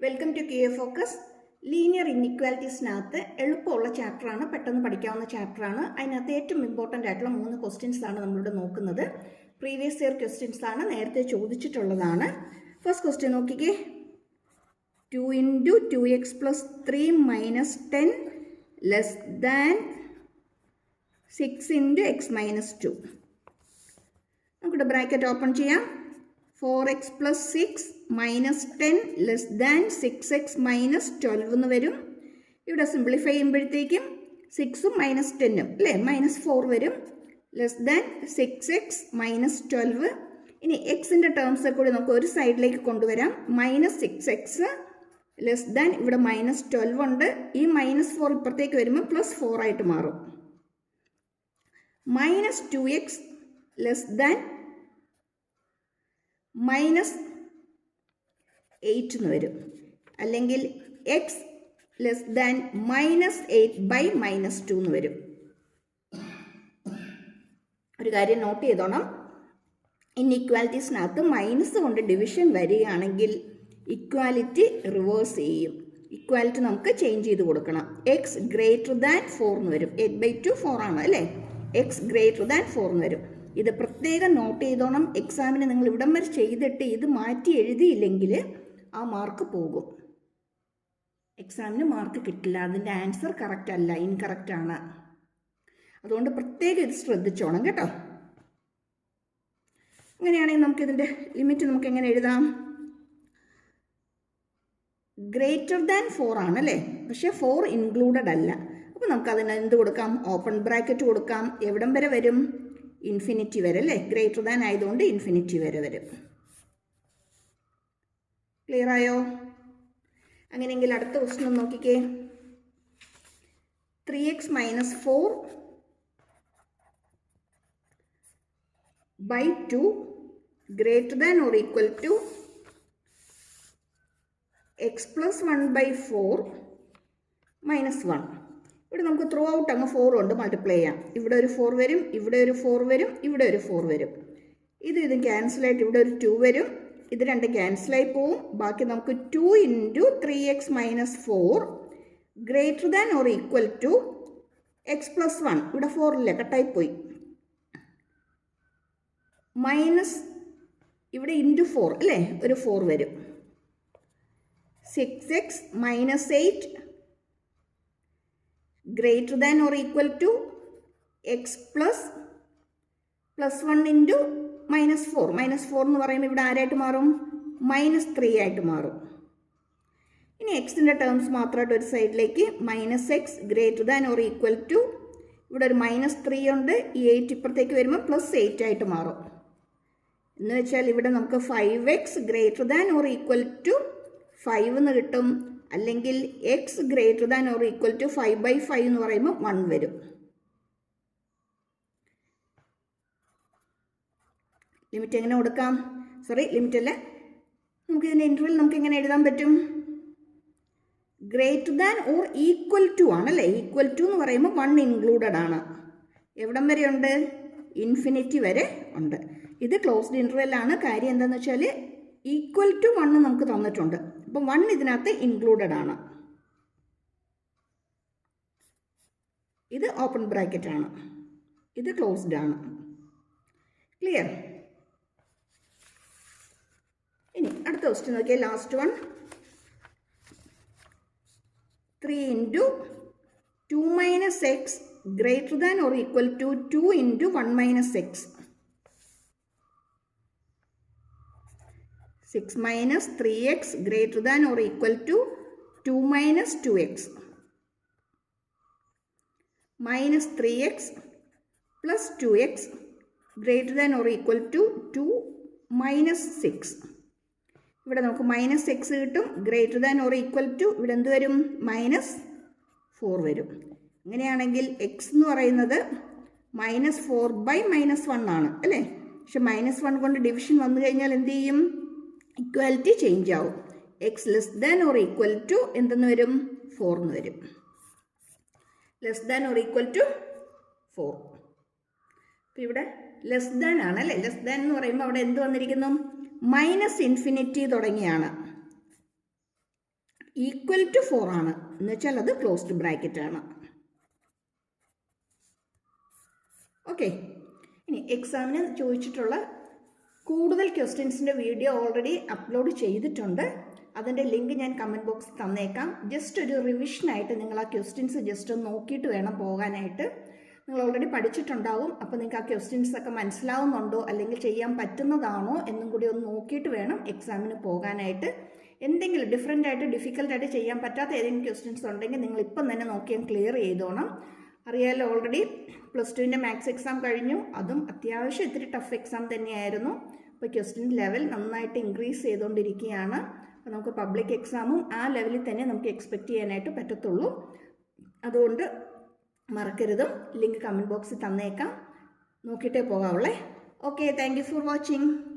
Welcome to Q A focus linear ഇന്നിക്വാലിറ്റീസിനകത്ത് എളുപ്പമുള്ള ചാപ്റ്ററാണ് പെട്ടെന്ന് പഠിക്കാവുന്ന ചാപ്റ്ററാണ് അതിനകത്ത് ഏറ്റവും ഇമ്പോർട്ടന്റ് ആയിട്ടുള്ള മൂന്ന് ക്വസ്റ്റ്യൻസാണ് നമ്മളിവിടെ നോക്കുന്നത്. പ്രീവിയസ് ഇയർ ക്വസ്റ്റ്യൻസാണ് നേരത്തെ ചോദിച്ചിട്ടുള്ളതാണ്. ഫസ്റ്റ് ക്വസ്റ്റ്യൻ നോക്കിക്കേ. Two into two x plus three minus ten less than six into x minus two നമുക്കിവിടെ ബ്രാക്കറ്റ് ഓപ്പൺ ചെയ്യാം. Four x plus six minus ten less than six x minus twelve എന്ന് വരും. ഇവിടെ simplify ചെയ്യുമ്പോഴത്തേക്കും സിക്സും minus ടെന്നും അല്ലേ? Minus four വരും. Less than six x minus twelve. ഇനി എക്സിന്റെ ടേംസ് കൂടി നമുക്ക് ഒരു സൈഡിലേക്ക് കൊണ്ടുവരാം. Minus six x less than ഇവിടെ മൈനസ് ട്വൽവ് ഉണ്ട്. ഈ മൈനസ് ഫോർ ഇപ്പുറത്തേക്ക് വരുമ്പോൾ പ്ലസ് ഫോർ ആയിട്ട് മാറും. Minus two x less than minus eight എന്ന് വരും. അല്ലെങ്കിൽ x less than minus eight by minus two എന്ന് വരും. ഒരു കാര്യം നോട്ട് ചെയ്തോണം. ഇൻഇക്വാലിറ്റീസിനകത്ത് മൈനസ് കൊണ്ട് ഡിവിഷൻ വരികയാണെങ്കിൽ ഇക്വാലിറ്റി റിവേഴ്സ് ചെയ്യും. ഇക്വാലിറ്റി നമുക്ക് ചേഞ്ച് ചെയ്ത് കൊടുക്കണം. എക്സ് ഗ്രേറ്റർ ദാൻ ഫോർ എന്ന് വരും. എയ്റ്റ് ബൈ ടു ഫോർ ആണ് അല്ലേ? എക്സ് ഗ്രേറ്റർ ദാൻ ഫോർ എന്ന് വരും. ഇത് പ്രത്യേകം നോട്ട് ചെയ്തോണം. എക്സാമിന് നിങ്ങൾ ഇവിടം വരെ ചെയ്തിട്ട് ഇത് മാറ്റി എഴുതിയില്ലെങ്കിൽ ആ മാർക്ക് പോകും. എക്സാമിന് മാർക്ക് കിട്ടില്ല. അതിന്റെ ആൻസർ കറക്റ്റ് അല്ല ഇൻകറക്റ്റ് ആണ്. അതുകൊണ്ട് പ്രത്യേകം ഇത് ശ്രദ്ധിച്ചോണം കേട്ടോ. അങ്ങനെയാണെങ്കിൽ നമുക്ക് ഇതിന്റെ ലിമിറ്റ് നമുക്ക് എങ്ങനെ എഴുതാം? ഗ്രേറ്റർ ദാൻ ഫോർ ആണല്ലേ പക്ഷേ ഫോർ ഇൻക്ലൂഡഡ് അല്ല. അപ്പോൾ നമുക്ക് അതിന് എന്ത് കൊടുക്കാം? ഓപ്പൺ ബ്രാക്കറ്റ് കൊടുക്കാം. എവിടം വരെ വരും? ഇൻഫിനിറ്റി വരെ അല്ലേ? ഗ്രേറ്റർ ദാൻ ആയതുകൊണ്ട് ഇൻഫിനിറ്റി വരെ വരും. ക്ലിയർ ആയോ? അങ്ങനെയെങ്കിൽ അടുത്ത ക്വസ്റ്റ്യൻ നോക്കിക്കേ. Three x minus four by two greater than or equal to x plus one by four minus one ഇവിടെ നമുക്ക് ത്രൂ ഔട്ട് അങ്ങ് ഫോർ കൊണ്ട് മൾട്ടിപ്ലൈ ചെയ്യാം. ഇവിടെ ഒരു ഫോർ വരും ഇവിടെ ഒരു ഫോർ വരും ഇവിടെ ഒരു ഫോർ വരും. ഇത് ഇത് ക്യാൻസലായിട്ട് ഇവിടെ ഒരു ടു വരും. ഇത് രണ്ട് ക്യാൻസലായി പോവും. ബാക്കി നമുക്ക് two into three x minus four greater than or equal to x plus one ഇവിടെ ഫോറില്ല കട്ടായി പോയി. മൈനസ് ഇവിടെ ഇന്റു ഫോർ അല്ലേ? ഒരു ഫോർ വരും. Six x minus eight greater than or equal to x plus plus one into minus four minus four എന്ന് പറയുമ്പോൾ ഇവിടെ ആരായിട്ട് മാറും? മൈനസ് ത്രീ ആയിട്ട് മാറും. ഇനി എക്സിന്റെ ടേംസ് മാത്രമായിട്ട് ഒരു സൈഡിലേക്ക് minus x greater than or equal to ഇവിടെ ഒരു മൈനസ് ത്രീ ഉണ്ട്. ഈ എയ്റ്റ് ഇപ്പുറത്തേക്ക് വരുമ്പോൾ പ്ലസ് എയ്റ്റ് ആയിട്ട് മാറും. എന്ന് വെച്ചാൽ ഇവിടെ നമുക്ക് five x greater than or equal to five എന്ന് കിട്ടും. അല്ലെങ്കിൽ x greater than or equal to five by five എന്ന് പറയുമ്പോൾ വൺ വരും. ലിമിറ്റ് എങ്ങനെ കൊടുക്കാം? സോറി ലിമിറ്റ് അല്ല. നമുക്ക് ഇതിന്റെ ഇന്റർവെൽ നമുക്ക് എങ്ങനെ എഴുതാൻ പറ്റും? Greater than or equal to ആണല്ലേ? ഈക്വൽ ടു എന്ന് പറയുമ്പോൾ വൺ ഇൻക്ലൂഡഡ് ആണ്. എവിടം വരെ ഉണ്ട്? ഇൻഫിനിറ്റി വരെ ഉണ്ട്. ഇത് ക്ലോസ്ഡ് ഇന്റർവെൽ ആണ്. കാര്യം എന്താണെന്ന് വെച്ചാൽ ഈക്വൽ ടു വണ്ണ് നമുക്ക് തന്നിട്ടുണ്ട്. അപ്പം വൺ ഇതിനകത്ത് ഇൻക്ലൂഡഡ് ആണ്. ഇത് ഓപ്പൺ ബ്രാക്കറ്റ് ആണ്. ഇത് ക്ലോസ്ഡ് ആണ്. ക്ലിയർ ഇനി അടുത്ത ക്വസ്റ്റ്യൻ നോക്കിയാൽ last one three into two minus x greater than or equal to two into one minus x six minus three x greater than or equal to two minus two x minus three x plus two x greater than or equal to two minus six ഇവിടെ നമുക്ക് minus X കിട്ടും. Greater than or equal to ഇവിടെ എന്ത് വരും? Minus four വരും. അങ്ങനെയാണെങ്കിൽ X എന്ന് പറയുന്നത് minus four by minus one ആണ് അല്ലേ? പക്ഷെ മൈനസ് വൺ കൊണ്ട് ഡിവിഷൻ വന്നു കഴിഞ്ഞാൽ എന്ത് ചെയ്യും? ഇക്വാലിറ്റി ചേഞ്ച് ആവും. X less than or equal to എന്തെന്ന് വരും? ഫോർ എന്ന് വരും. Less than or equal to four അപ്പം ഇവിടെ ലെസ് ദാൻ ആണ് അല്ലേ? ലെസ് ദാൻ എന്ന് പറയുമ്പോൾ അവിടെ എന്ത് വന്നിരിക്കുന്നു? മൈനസ് ഇൻഫിനിറ്റി തുടങ്ങിയാണ്. ഈക്വൽ ടു ഫോർ ആണ്. എന്ന് വെച്ചാൽ അത് ക്ലോസ്ഡ് ബ്രാക്കറ്റ് ആണ്. ഓക്കെ ഇനി എക്സാമിന് ചോദിച്ചിട്ടുള്ള കൂടുതൽ ക്വസ്റ്റ്യൻസിന്റെ വീഡിയോ ഓൾറെഡി അപ്ലോഡ് ചെയ്തിട്ടുണ്ട്. അതിന്റെ ലിങ്ക് ഞാൻ കമന്റ് ബോക്സിൽ തന്നേക്കാം. ജസ്റ്റ് ഒരു റിവിഷനായിട്ട് നിങ്ങൾ ആ ക്വസ്റ്റ്യൻസ് ജസ്റ്റ് ഒന്ന് നോക്കിയിട്ട് വേണം പോകാനായിട്ട്. നിങ്ങൾ ഓൾറെഡി പഠിച്ചിട്ടുണ്ടാവും. അപ്പോൾ നിങ്ങൾക്ക് ആ ക്വസ്റ്റ്യൻസ് ഒക്കെ മനസ്സിലാവുന്നുണ്ടോ? അല്ലെങ്കിൽ ചെയ്യാൻ പറ്റുന്നതാണോ? എന്നും കൂടി ഒന്ന് നോക്കിയിട്ട് വേണം എക്സാമിന് പോകാനായിട്ട്. എന്തെങ്കിലും ഡിഫറെന്റ് ആയിട്ട് ഡിഫിക്കൽട്ടായിട്ട് ചെയ്യാൻ പറ്റാത്ത ഏതെങ്കിലും ക്വസ്റ്റ്യൻസ് ഉണ്ടെങ്കിൽ നിങ്ങൾ ഇപ്പം തന്നെ നോക്കിയാൽ ക്ലിയർ ചെയ്തോണം. അറിയാലോ ഓൾറെഡി പ്ലസ് ടുവിന്റെ മാത്സ് എക്സാം കഴിഞ്ഞു. അതും അത്യാവശ്യം ഇത്തിരി ടഫ് എക്സാം തന്നെയായിരുന്നു. അപ്പോൾ ക്വസ്റ്റ്യൻ ലെവൽ നന്നായിട്ട് ഇൻക്രീസ് ചെയ്തുകൊണ്ടിരിക്കുകയാണ് അപ്പോൾ നമുക്ക് പബ്ലിക് എക്സാമും ആ ലെവലിൽ തന്നെ നമുക്ക് എക്സ്പെക്റ്റ് ചെയ്യാനായിട്ട് പറ്റത്തുള്ളൂ. അതുകൊണ്ട് മറക്കരുതും. ലിങ്ക് കമന്റ് ബോക്സിൽ തന്നേക്കാം. നോക്കിയിട്ടേ പോകാവുള്ളേ. Okay thank you for watching